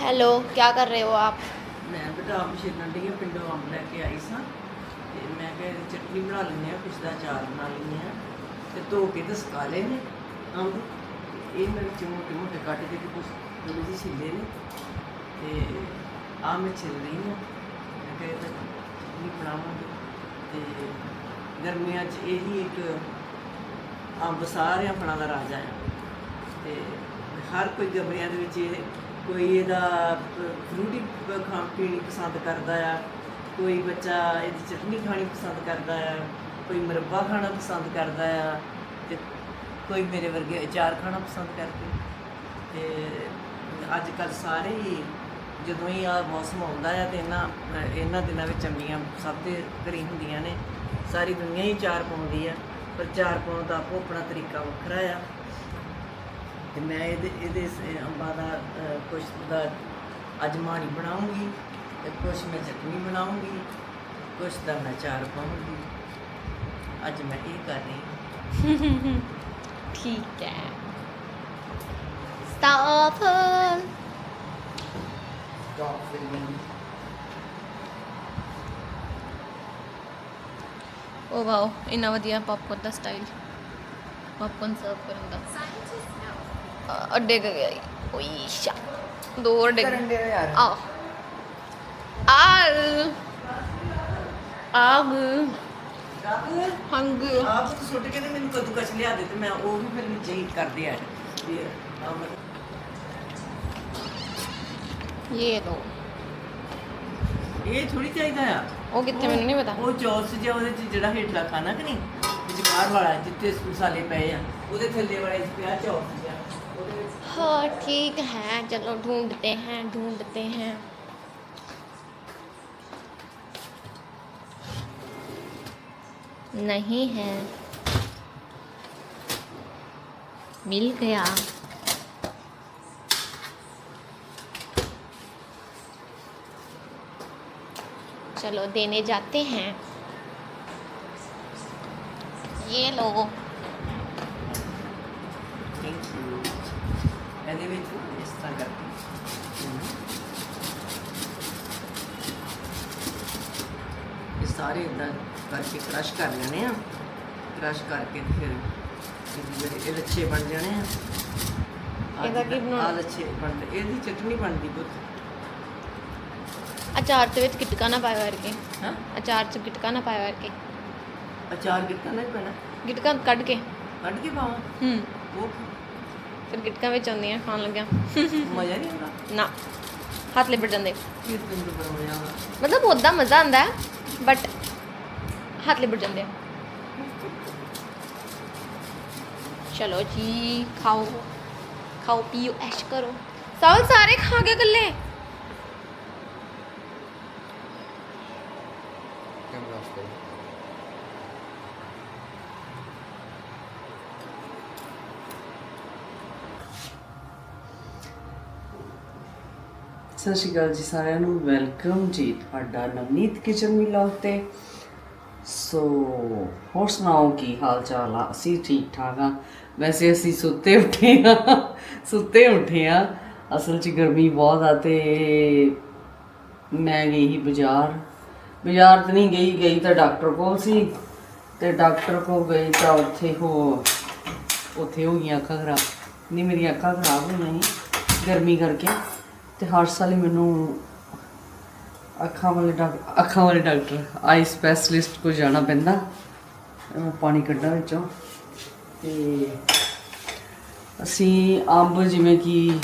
Hello ਕੀ ਕਰ ਰਹੇ ਹੋ ਆਪ ਮੈਂ ਬਦਾਮ ਛਿਲਣ ਲਈ ਪਿੰਡੋਂ ਆਮ ਲੈ ਕੇ ਆਈ ਸਾਂ ਤੇ ਮੈਂ ਕਿਹਾ ਚਟਨੀ ਬਣਾ ਲੈਂਦੇ ਆ ਕੁਛ ਦਾ ਚਾਰ ਬਣਾ ਲੈਂਦੇ ਆ ਤੇ ਧੋ ਕੇ ਤਾਂ ਸੁਕਾ ਲਏ ਨੇ ਅੰਬ ਇਹ ਮੈਂ ਵਿੱਚ ਮੋਟੇ ਮੋਟੇ ਕੱਟ ਕੇ ਤੇ ਕੁਛ ਥੋੜੀ ਜਿਹੀ ਛਿੱਲੇ ਨੇ ਤੇ ਆ ਮੈਂ ਛਿੱਲ ਰਹੀ ਹਾਂ ਮੈਂ ਕਿਹਾ ਇਹ ਚਟਨੀ ਬਣਾਵਾਂਗੇ ਤੇ ਗਰਮੀਆਂ 'ਚ ਇਹ ਹੀ ਇੱਕ ਅੰਬ ਸਾਰਿਆਂ ਫਲਾਂ ਦਾ ਰਾਜਾ ਹੈ ਤੇ ਹਰ ਕੋਈ ਗਰਮੀਆਂ ਦੇ ਵਿੱਚ ਇਹ ਕੋਈ ਇਹਦਾ ਫਰੂਟੀ ਖਾਣ ਪੀਣੀ ਪਸੰਦ ਕਰਦਾ ਆ, ਕੋਈ ਬੱਚਾ ਇਹਦੀ ਚਟਨੀ ਖਾਣੀ ਪਸੰਦ ਕਰਦਾ ਆ, ਕੋਈ ਮੁਰੱਬਾ ਖਾਣਾ ਪਸੰਦ ਕਰਦਾ ਆ ਤੇ ਕੋਈ ਮੇਰੇ ਵਰਗੇ ਅਚਾਰ ਖਾਣਾ ਪਸੰਦ ਕਰਦੇ ਤੇ ਅੱਜ ਕੱਲ ਸਾਰੇ ਹੀ ਜਦੋਂ ਹੀ ਆ ਮੌਸਮ ਆਉਂਦਾ ਆ ਤੇ ਇਹਨਾਂ ਇਹਨਾਂ ਦਿਨਾਂ ਵਿੱਚ ਅੰਬੀਆਂ ਸਭ ਦੇ ਘਰੀ ਹੁੰਦੀਆਂ ਨੇ। ਸਾਰੀ ਦੁਨੀਆ ਹੀ ਚਾਰ ਪਾਉਂਦੀ ਆ, ਪਰ ਚਾਰ ਪਾਉਣ ਦਾ ਆਪੋ ਆਪਣਾ ਤਰੀਕਾ ਵੱਖਰਾ ਆ। ਤੇ ਮੈਂ ਇਹਦੇ ਇਹਦੇ ਅੰਬਾਂ ਦਾ ਕੁਛ ਦਾ ਅੱਜ ਮਾਰੀ ਬਣਾਉਂਗੀ ਤੇ ਕੁਛ ਮੈਂ ਚਟਨੀ ਬਣਾਉਂਗੀ ਕੁਛ ਦਾ ਮੈਂ ਚਾਰ ਪਾਉਂਗੀ। ਅੱਜ ਮੈਂ ਇਹ ਕਰ ਰਹੀ ਹਾਂ। ਠੀਕ ਹੈ। ਸਟਾਪ ਓ ਵਾਓ ਇਨਾ ਵਧੀਆ ਪਾਪਕੋਰਨ ਦਾ ਸਟਾਈਲ ਪਾਪਕੋਰਨ ਸਰਵ ਕਰਨ ਦਾ। ਅੱਡੇ ਕ ਗਿਆ ਈ। ਓਈ ਸ਼ਾ ਦੋ ਅੱਡੇ ਕਰਨ ਦੇ ਯਾਰ। ਆ ਆ ਆਗ। ਹੰਗ। ਆਪ ਤੋਂ ਸੁੱਟ ਕੇ ਤੇ ਮੈਨੂੰ ਕਦੂ ਕਚ ਲਿਆ ਦੇ ਤੇ ਮੈਂ ਉਹ ਵੀ ਫਿਰ ਵਿੱਚ ਹੀ ਕਰਦੇ ਆ। ਤੇ ਅਮ, ਇਹ ਲੋ ਇਹ ਥੋੜੀ ਚਾਹੀਦਾ ਆ। ਉਹ ਕਿੱਥੇ ਮੈਨੂੰ ਨਹੀਂ ਪਤਾ। ਉਹ ਚੌਰਸ ਜਿਹਾ ਉਹਦੇ ਚ ਜਿਹੜਾ ਹੇਠਲਾ ਖਾਣਾ ਕਿ ਨਹੀਂ? ਵਿਚਕਾਰ ਵਾਲਾ ਜਿੱਥੇ ਮਸਾਲੇ ਪਏ ਆ ਉਹਦੇ ਥੱਲੇ ਵਾਲਾ ਇਸ ਪਿਆ ਵਿੱਚ हाँ ठीक है, चलो ढूंढते हैं ढूंढते हैं। नहीं है। मिल गया। चलो, देने जाते हैं। ये लो। ਇਹਦੇ ਵਿੱਚ ਇਸ ਤਰ੍ਹਾਂ ਕਰਕੇ। ਇਹ ਸਾਰੇ ਇਦਾਂ ਕਰਕੇ ਕ੍ਰਸ਼ ਕਰ ਲੈਣੇ ਆ। ਕ੍ਰਸ਼ ਕਰਕੇ ਫਿਰ ਜਿਹੜੇ ਇਹ ਲੱਛੇ ਬਣ ਜਾਣੇ ਆ। ਇਹਦਾ ਕੀ ਬਣਾਉਣਾ? ਆਹ ਲੱਛੇ ਬਣਦੇ ਇਹਦੀ ਚਟਨੀ ਬਣਦੀ ਪੁੱਤ। ਅਚਾਰ ਦੇ ਵਿੱਚ ਗਿਟਕਾ ਨਾ ਪਾਇਆ ਕਰਕੇ। ਹਾਂ? ਅਚਾਰ ਚ ਗਿਟਕਾ ਨਾ ਪਾਇਆ ਕਰਕੇ। ਅਚਾਰ ਕਿੱਦਾਂ ਨਹੀਂ ਪੈਣਾ। ਗਿਟਕਾ ਕੱਢ ਕੇ। ਕੱਢ ਕੇ ਪਾਵਾਂ? ਹੂੰ। ਉਹ ਫਿਰ ਗਿਟਕਾਂ ਵਿੱਚ ਆਉਂਦੀਆਂ ਖਾਣ ਲੱਗਿਆ। ਮਜ਼ਾ ਨਹੀਂ ਆਉਂਦਾ? ਨਾ। ਹੱਥ ਲਿਬੜ ਜਾਂਦੇ। ਕਿਸ ਦਿਨ ਤੋਂ ਮਜ਼ਾ ਆਉਂਦਾ? ਮਤਲਬ ਮਜ਼ਾ ਆਉਂਦਾ ਹੈ ਬਟ ਹੱਥ ਲਿਬੜ ਜਾਂਦੇ ਚਲੋ ਜੀ ਖਾਓ। ਖਾਓ ਪੀਓ ਐਸ਼ ਕਰੋ। ਸਾਲ ਸਾਰੇ ਖਾ ਗਏ ਗੱਲੇ ਕੈਮਰਾ ਆਫ ਕਰੋ। ਸਤਿ ਸ਼੍ਰੀ ਅਕਾਲ ਜੀ ਸਾਰਿਆਂ ਨੂੰ ਵੈਲਕਮ ਜੀ ਤੁਹਾਡਾ ਨਵਨੀਤ ਕਿਚਨ ਮਿਲਾਉ ਤੇ। ਸੋ ਹੋਰ ਸੁਣਾਓ, ਕੀ ਹਾਲ ਚਾਲ ਆ? ਅਸੀਂ ਠੀਕ ਠਾਕ ਆ। ਵੈਸੇ ਅਸੀਂ ਸੁੱਤੇ ਉੱਠੇ ਆ, ਸੁੱਤੇ ਉੱਠੇ ਆ। ਅਸਲ 'ਚ ਗਰਮੀ ਬਹੁਤ ਆ ਤੇ ਮੈਂ ਗਈ ਸੀ ਬਾਜ਼ਾਰ। ਬਾਜ਼ਾਰ ਤਾਂ ਨਹੀਂ ਗਈ ਗਈ ਤਾਂ ਡਾਕਟਰ ਕੋਲ ਸੀ। ਤੇ ਡਾਕਟਰ ਕੋਲ ਗਈ ਤਾਂ ਉੱਥੇ ਹੋ ਉੱਥੇ ਹੋ ਗਈਆਂ ਅੱਖਾਂ ਖਰਾਬ। ਨਹੀਂ, ਮੇਰੀਆਂ ਅੱਖਾਂ ਖਰਾਬ ਹੋਈਆਂ ਸੀ। ਗਰਮੀ ਕਰਕੇ। ਤੇ ਹਰ ਸਾਲ ਹੀ ਮੈਨੂੰ ਅੱਖਾਂ ਵਾਲੇ ਡਾਕਟਰ ਅੱਖਾਂ ਵਾਲੇ ਡਾਕਟਰ ਆਈ ਸਪੈਸ਼ਲਿਸਟ ਕੋਲ ਜਾਣਾ ਪੈਂਦਾ। ਮੈਂ ਪਾਣੀ ਕੱਢਾਂ ਵਿੱਚੋਂ। ਤੇ ਅਸੀਂ ਅੰਬ ਜਿਵੇਂ ਕਿ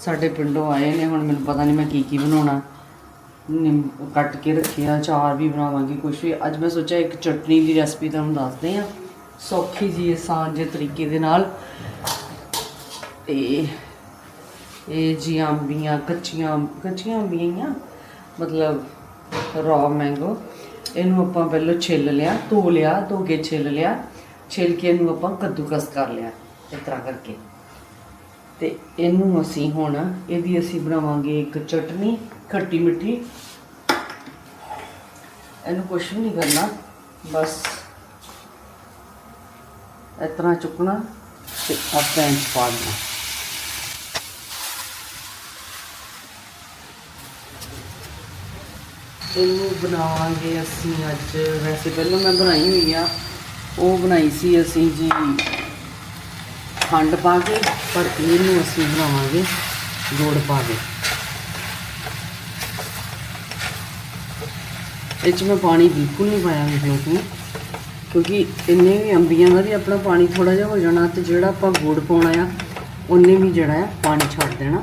ਸਾਡੇ ਪਿੰਡੋਂ ਆਏ ਨੇ, ਹੁਣ ਮੈਨੂੰ ਪਤਾ ਨਹੀਂ ਮੈਂ ਕੀ ਕੀ ਬਣਾਉਣਾ। ਨਿੰਬ ਕੱਟ ਕੇ ਰੱਖਿਆ ਚਾਰ ਵੀ ਬਣਾਵਾਂਗੀ ਕੁਝ ਵੀ। ਅੱਜ ਮੈਂ ਸੋਚਿਆ ਇੱਕ ਚਟਨੀ ਦੀ ਰੈਸਪੀ ਤੁਹਾਨੂੰ ਦੱਸਦੇ ਆ ਸੌਖੀ ਜੀ, ਆਸਾਨ ਜਿਹੇ ਤਰੀਕੇ ਦੇ ਨਾਲ। ਤੇ ਇਹ ਜੀ ਅੰਬੀਆਂ, ਕੱਚੀਆਂ ਕੱਚੀਆਂ ਅੰਬੀਆਂ ਹੀ ਆ। ਮਤਲਬ ਰॉ ਮੈਂਗੋ ਇਹਨੂੰ ਆਪਾਂ ਪਹਿਲਾਂ ਛਿੱਲ ਲਿਆ, ਧੋ ਲਿਆ, ਧੋ ਕੇ ਛਿੱਲ ਲਿਆ। ਛਿੱਲ ਕੇ ਇਹਨੂੰ ਆਪਾਂ ਕੱਦੂਕਸ ਕਰ ਲਿਆ, ਇਸ ਤਰ੍ਹਾਂ ਕਰਕੇ। ਤੇ ਇਹਨੂੰ ਅਸੀਂ ਹੁਣ, ਇਹਦੀ ਅਸੀਂ ਬਣਾਵਾਂਗੇ ਇੱਕ ਚਟਨੀ, ਖੱਟੀ ਮਿੱਠੀ। ਇਹਨੂੰ ਕੁਝ ਵੀ ਨਹੀਂ ਕਰਨਾ, ਬਸ ਇਸ ਤਰ੍ਹਾਂ ਚੁੱਕਣਾ ਤੇ ਆਪਾਂ ਇੰਚ ਪਾ ਦੇਣਾ। ਇਹਨੂੰ ਬਣਾਵਾਂਗੇ ਅਸੀਂ ਅੱਜ। ਵੈਸੇ ਪਹਿਲਾਂ ਮੈਂ ਬਣਾਈ ਹੋਈ ਆ। ਉਹ ਬਣਾਈ ਸੀ ਅਸੀਂ ਜੀ ਖੰਡ ਪਾ ਕੇ, ਪਰ ਇਹਨੂੰ ਅਸੀਂ ਬਣਾਵਾਂਗੇ ਗੁੜ ਪਾ ਕੇ। ਇਹ 'ਚ ਮੈਂ ਪਾਣੀ ਬਿਲਕੁਲ ਨਹੀਂ ਪਾਇਆ ਵਿੱਚ ਨੂੰ ਕਿਉਂਕਿ ਇੰਨੇ ਵੀ ਅੰਬੀਆਂ ਦਾ ਵੀ ਆਪਣਾ ਪਾਣੀ ਥੋੜਾ ਜਿਹਾ ਹੋ ਜਾਣਾ ਤੇ ਜਿਹੜਾ ਆਪਾਂ ਗੁੜ ਪਾਉਣਾ ਆ, ਉਹਨੇ ਵੀ ਜਿਹੜਾ ਆ ਪਾਣੀ ਛੱਡ ਦੇਣਾ।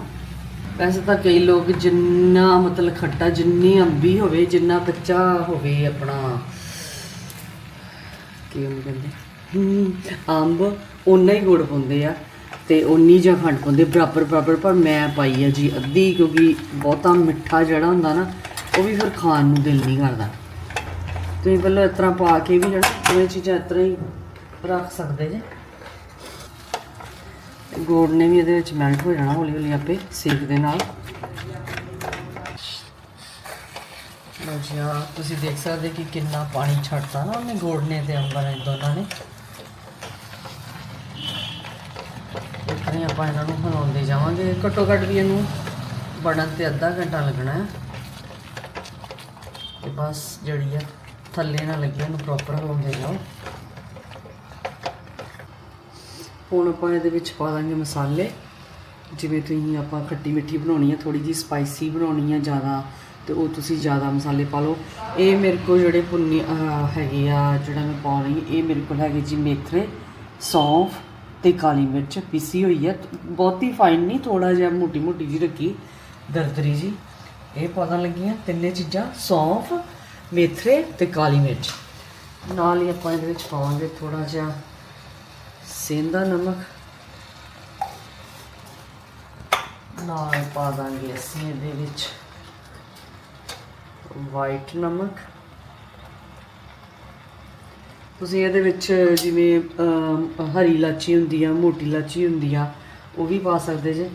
ਵੈਸੇ ਤਾਂ ਕਈ ਲੋਕ ਜਿੰਨਾ ਮਤਲਬ ਖੱਟਾ, ਜਿੰਨੀ ਅੰਬੀ ਹੋਵੇ, ਜਿੰਨਾ ਕੱਚਾ ਹੋਵੇ ਆਪਣਾ, ਕੀ ਉਹਨੂੰ ਕਹਿੰਦੇ? ਅੰਬ, ਓਨਾ ਹੀ ਗੁੜ ਪਾਉਂਦੇ ਆ ਤੇ ਉਨੀ ਜਾਂ ਖੰਡ ਪਾਉਂਦੇ, ਬਰਾਬਰ ਬਰਾਬਰ, ਪਰ ਮੈਂ ਪਾਈ ਆ ਜੀ ਅੱਧੀ ਕਿਉਂਕਿ ਬਹੁਤਾ ਮਿੱਠਾ ਜਿਹੜਾ ਹੁੰਦਾ ਨਾ, ਉਹ ਵੀ ਫਿਰ ਖਾਣ ਨੂੰ ਦਿਲ ਨਹੀਂ ਕਰਦਾ। ਤੁਸੀਂ ਪਹਿਲਾਂ ਇਸ ਤਰ੍ਹਾਂ ਪਾ ਕੇ ਵੀ ਜਿਹੜਾ, ਇਹ ਚੀਜ਼ਾਂ ਇਸ ਤਰ੍ਹਾਂ ਹੀ ਰੱਖ ਸਕਦੇ ਜੇ। ਗੋੜ ਨੇ ਵੀ ਇਹਦੇ ਵਿੱਚ ਮੈਲਟ ਹੋ ਜਾਣਾ ਹੌਲੀ ਹੌਲੀ ਆਪੇ, ਸੇਕ ਦੇ ਨਾਲ। ਲਓ ਜੀ, ਆਹ ਤੁਸੀਂ ਦੇਖ ਸਕਦੇ ਕਿ ਕਿੰਨਾ ਪਾਣੀ ਛੱਡਤਾ ਨਾ ਉਹਨੇ ਗੋੜ ਨੇ ਤੇ ਅੰਬਰ ਨੇ ਦੋਨਾਂ ਨੇ। ਇਤਨੇ ਆਪਾਂ ਇਹਨਾਂ ਨੂੰ ਹਿਲਾਉਂਦੇ ਜਾਵਾਂਗੇ। ਘੱਟੋ ਘੱਟ ਵੀ ਇਹਨੂੰ ਬਣਨ ਤੇ ਅੱਧਾ ਘੰਟਾ ਲੱਗਣਾ ਹੈ। ਤੇ ਬਸ ਜਿਹੜੀ ਆ, ਥੱਲੇ ਨਾ ਲੱਗੇ ਉਹਨੂੰ ਪ੍ਰੋਪਰ ਹਿਲਾਉਂਦੇ ਜਾਓ। ਹੁਣ ਆਪਾਂ ਇਹਦੇ ਵਿੱਚ ਪਾ ਦਾਂਗੇ ਮਸਾਲੇ। ਜਿਵੇਂ ਤੁਸੀਂ ਆਪਾਂ ਖੱਟੀ ਮਿੱਠੀ ਬਣਾਉਣੀ ਹੈ ਥੋੜੀ ਜੀ ਸਪਾਈਸੀ ਬਣਾਉਣੀ ਹੈ ਜ਼ਿਆਦਾ, ਤੇ ਉਹ ਤੁਸੀਂ ਜ਼ਿਆਦਾ ਮਸਾਲੇ ਪਾ ਲਓ। ਇਹ ਮੇਰੇ ਕੋਲ ਜਿਹੜੇ ਪੁੰਨੀ ਹੈਗੇ ਆ, ਜਿਹੜਾ ਮੈਂ ਪਾ ਰਹੀ, ਇਹ ਮੇਰੇ ਕੋਲ ਹੈਗੇ ਜੀ ਮੇਥਰੇ ਸੌਂਫ ਤੇ ਕਾਲੀ ਮਿਰਚ। ਪੀਸੀ ਹੋਈ ਹੈ ਬਹੁਤੀ ਫਾਈਨ ਨਹੀਂ ਥੋੜਾ ਜਿਹਾ ਮੋਟੀ ਮੋਟੀ ਜੀ ਰੱਖੀ। ਦਰਦਰੀ ਜੀ। ਇਹ ਪਾਉਣ ਲੱਗੀਆਂ ਤਿੰਨੇ ਚੀਜ਼ਾਂ, ਸੌਂਫ ਮੇਥਰੇ ਤੇ ਕਾਲੀ ਮਿਰਚ। ਨਾਲ ਹੀ ਆਪਾਂ ਇਹਦੇ ਵਿੱਚ ਪਾਵਾਂਗੇ ਥੋੜਾ ਜਿਹਾ ਸੇਂਦਾ ਨਮਕ। ਨਾਲ ਪਾ ਦਾਂਗੇ ਅਸੀਂ ਇਹਦੇ ਵਿੱਚ ਵਾਈਟ ਨਮਕ। ਤੁਸੀਂ ਇਹਦੇ ਵਿੱਚ ਜਿਵੇਂ ਹਰੀ ਇਲਾਚੀ ਹੁੰਦੀ ਆ, ਮੋਟੀ ਇਲਾਚੀ ਹੁੰਦੀ ਆ, ਉਹ ਵੀ ਪਾ ਸਕਦੇ ਜੇ।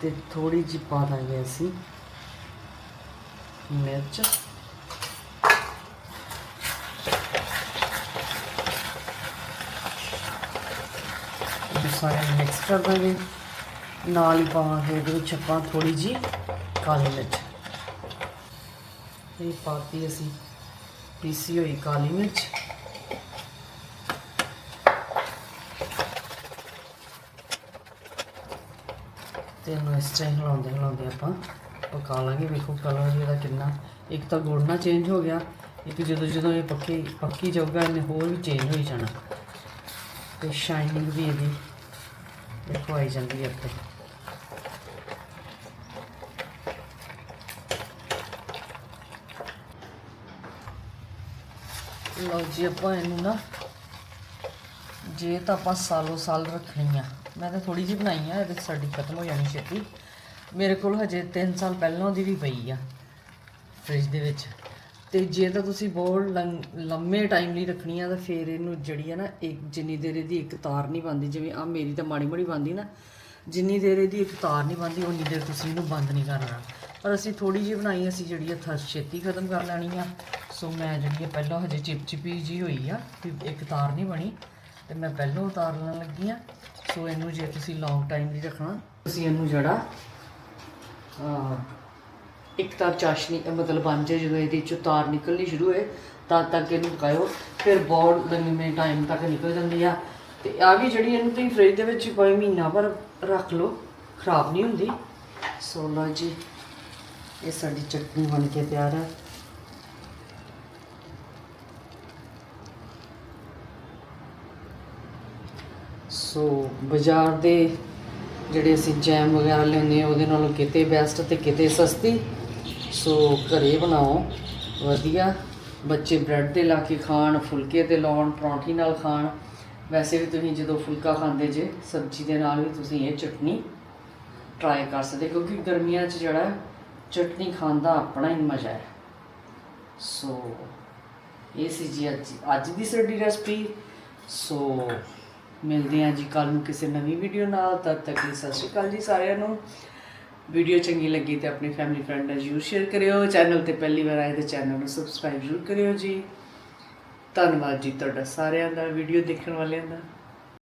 ਤੇ ਥੋੜੀ ਜਿਹੀ ਪਾ ਦਾਂਗੇ ਅਸੀਂ। ਮਿਰਚ। ਸਾਰਿਆਂ ਨੂੰ ਮਿਕਸ ਕਰ ਦਾਂਗੇ। ਨਾਲ ਹੀ ਪਾਵਾਂਗੇ ਇਹਦੇ ਵਿੱਚ ਆਪਾਂ ਥੋੜੀ ਜੀ ਕਾਲੀ ਮਿਰਚ। ਇਹ ਪਾਤੀ ਅਸੀਂ ਪੀਸੀ ਹੋਈ ਕਾਲੀ ਮਿਰਚ। ਤੇ ਇਹਨੂੰ ਇਸ ਤਰ੍ਹਾਂ ਹਿਲਾਉਂਦੇ ਹਿਲਾਉਂਦੇ ਆਪਾਂ ਪਕਾ ਲਾਂਗੇ। ਵੇਖੋ ਕਲਰ ਇਹਦਾ ਕਿੰਨਾ, ਇੱਕ ਤਾਂ ਗੁੜ ਨਾਲ ਚੇਂਜ ਹੋ ਗਿਆ, ਇੱਕ ਜਦੋਂ ਜਦੋਂ ਇਹ ਪੱਕੀ ਪੱਕੀ ਜਾਊਗਾ ਇਹਨੇ ਹੋਰ ਵੀ ਚੇਂਜ ਹੋਈ ਜਾਣਾ। ਤੇ ਸ਼ਾਈਨਿੰਗ ਵੀ ਇਹਦੀ ਦੇਖੋ ਆਈ ਜਾਂਦੀ ਹੈ ਇੱਥੇ ਲਓ ਜੀ, ਆਪਾਂ ਇਹਨੂੰ ਨਾ, ਜੇ ਤਾਂ ਆਪਾਂ ਸਾਲੋ ਸਾਲ ਰੱਖਣੀ ਆ। ਮੈਂ ਤਾਂ ਥੋੜੀ ਜਿਹੀ ਬਣਾਈ ਆ, ਇਹਦੇ ਸਾਡੀ ਖਤਮ ਹੋ ਜਾਣੀ ਛੇਤੀ। ਮੇਰੇ ਕੋਲ ਹਜੇ 3 ਸਾਲ ਪਹਿਲਾਂ ਦੀ ਵੀ ਪਈ ਆ, ਫ੍ਰਿਜ ਦੇ ਵਿੱਚ। ਤੇ ਜੇ ਤਾਂ ਤੁਸੀਂ ਬਹੁਤ ਲੰ- ਲੰਮੇ ਟਾਈਮ ਲਈ ਰੱਖਣੀ ਆ ਤਾਂ ਫਿਰ ਇਹਨੂੰ ਜਿਹੜੀ ਆ ਨਾ ਇੱਕ ਜਿੰਨੀ ਦੇਰ ਇਹਦੀ ਇੱਕ ਤਾਰ ਨਹੀਂ ਬੰਦੀ ਜਿਵੇਂ ਆ ਮੇਰੀ ਤਾਂ ਮਾੜੀ ਮਾੜੀ ਬੰਦੀ ਨਾ ਜਿੰਨੀ ਦੇਰ ਇਹਦੀ ਇੱਕ ਤਾਰ ਨਹੀਂ ਬੰਦੀ ਉਨੀ ਦੇਰ ਤੁਸੀਂ ਇਹਨੂੰ ਬੰਦ ਨਹੀਂ ਕਰਨਾ। ਪਰ ਅਸੀਂ ਥੋੜੀ ਜਿਹੀ ਬਣਾਈ ਅਸੀਂ ਜਿਹੜੀ ਆ ਥ ਛੇਤੀ ਖਤਮ ਕਰ ਲੈਣੀ ਆ। ਸੋ ਮੈਂ ਜਿਹੜੀ ਆ ਪਹਿਲਾਂ ਹਜੇ ਚਿਪਚਿਪੀ ਜੀ ਹੋਈ ਆ ਵੀ ਇੱਕ ਤਾਰ ਨਹੀਂ ਬਣੀ ਤੇ ਮੈਂ ਪਹਿਲਾਂ ਲੈਣ ਲੱਗੀ ਆ। ਸੋ ਇਹਨੂੰ ਜੇ ਤੁਸੀਂ ਲੌਂਗ ਟਾਈਮ ਲਈ ਰੱਖਣਾ ਤੁਸੀਂ ਇਹਨੂੰ ਜਿਹੜਾ ਅਹ, ਇੱਕ ਤਾਂ ਚਾਸ਼ਨੀ ਮਤਲਬ ਬਣ ਜਾਏ ਜਦੋਂ ਇਹਦੇ ਚੋਂ ਤਾਰ ਨਿਕਲਣੀ ਸ਼ੁਰੂ ਹੋਏ ਤਦ ਤੱਕ ਇਹਨੂੰ ਪਕਾਇਓ। ਫਿਰ ਬਹੁਤ ਲੰਮੇ ਟਾਈਮ ਤੱਕ ਨਿਕਲ ਜਾਂਦੀ ਆ। ਤੇ ਆ ਵੀ ਜਿਹੜੀ ਇਹਨੂੰ ਤੁਸੀਂ ਫ੍ਰਿਜ ਦੇ ਵਿੱਚ ਕੋਈ ਮਹੀਨਾ ਭਰ ਰੱਖ ਲਓ, ਖਰਾਬ ਨਹੀਂ ਹੁੰਦੀ। ਸੋ ਲਓ ਜੀ, ਇਹ ਸਾਡੀ ਚਟਨੀ ਬਣ ਕੇ ਤਿਆਰ ਹੈ ਸੋ ਬਾਜ਼ਾਰ ਦੇ ਜਿਹੜੇ ਅਸੀਂ ਜੈਮ ਵਗੈਰਾ ਲਿਆਉਂਦੇ ਆ ਉਹਦੇ ਨਾਲੋਂ ਕਿਤੇ ਬੈਸਟ ਤੇ ਕਿਤੇ ਸਸਤੀ। ਸੋ ਘਰੇ ਬਣਾਓ। ਵਧੀਆ। ਬੱਚੇ ਬ੍ਰੈਡ ਤੇ ਲਾ ਕੇ ਖਾਣ, ਫੁਲਕੇ ਤੇ ਲਾਉਣ, ਪਰੌਂਠੀ ਨਾਲ ਖਾਣ। ਵੈਸੇ ਵੀ ਤੁਸੀਂ ਜਦੋਂ ਫੁਲਕਾ ਖਾਂਦੇ ਜੇ, ਸਬਜ਼ੀ ਦੇ ਨਾਲ ਵੀ ਤੁਸੀਂ ਇਹ ਚਟਨੀ ਟਰਾਈ ਕਰ ਸਕਦੇ, ਕਿਉਂਕਿ ਗਰਮੀਆਂ 'ਚ ਜਿਹੜਾ ਚਟਨੀ ਖਾਣ ਦਾ ਆਪਣਾ ਹੀ ਮਜ਼ਾ ਹੈ। ਸੋ ਇਹ ਸੀ ਜੀ ਅੱਜ ਅੱਜ ਦੀ ਸਾਡੀ ਰੈਸਪੀ ਸੋ ਮਿਲਦੇ ਹਾਂ ਜੀ ਕੱਲ ਨੂੰ ਕਿਸੇ ਨਵੀਂ ਵੀਡੀਓ ਨਾਲ। ਤਦ ਤੱਕ ਲਈ ਸਤਿ ਸ਼੍ਰੀ ਅਕਾਲ ਜੀ ਸਾਰਿਆਂ ਨੂੰ। ਵੀਡੀਓ ਚੰਗੀ ਲੱਗੀ ਤੇ ਆਪਣੀ ਫੈਮਿਲੀ ਫਰੈਂਡ ਨਾਲ ਜ਼ਰੂਰ ਸ਼ੇਅਰ ਕਰਿਓ। ਚੈਨਲ ਤੇ ਪਹਿਲੀ ਵਾਰ ਆਏ ਤੇ ਚੈਨਲ ਨੂੰ ਸਬਸਕ੍ਰਾਈਬ ਜ਼ਰੂਰ ਕਰਿਓ ਜੀ। ਧੰਨਵਾਦ ਜੀ ਤੁਹਾਡਾ ਸਾਰਿਆਂ ਦਾ ਵੀਡੀਓ ਦੇਖਣ ਵਾਲਿਆਂ ਦਾ।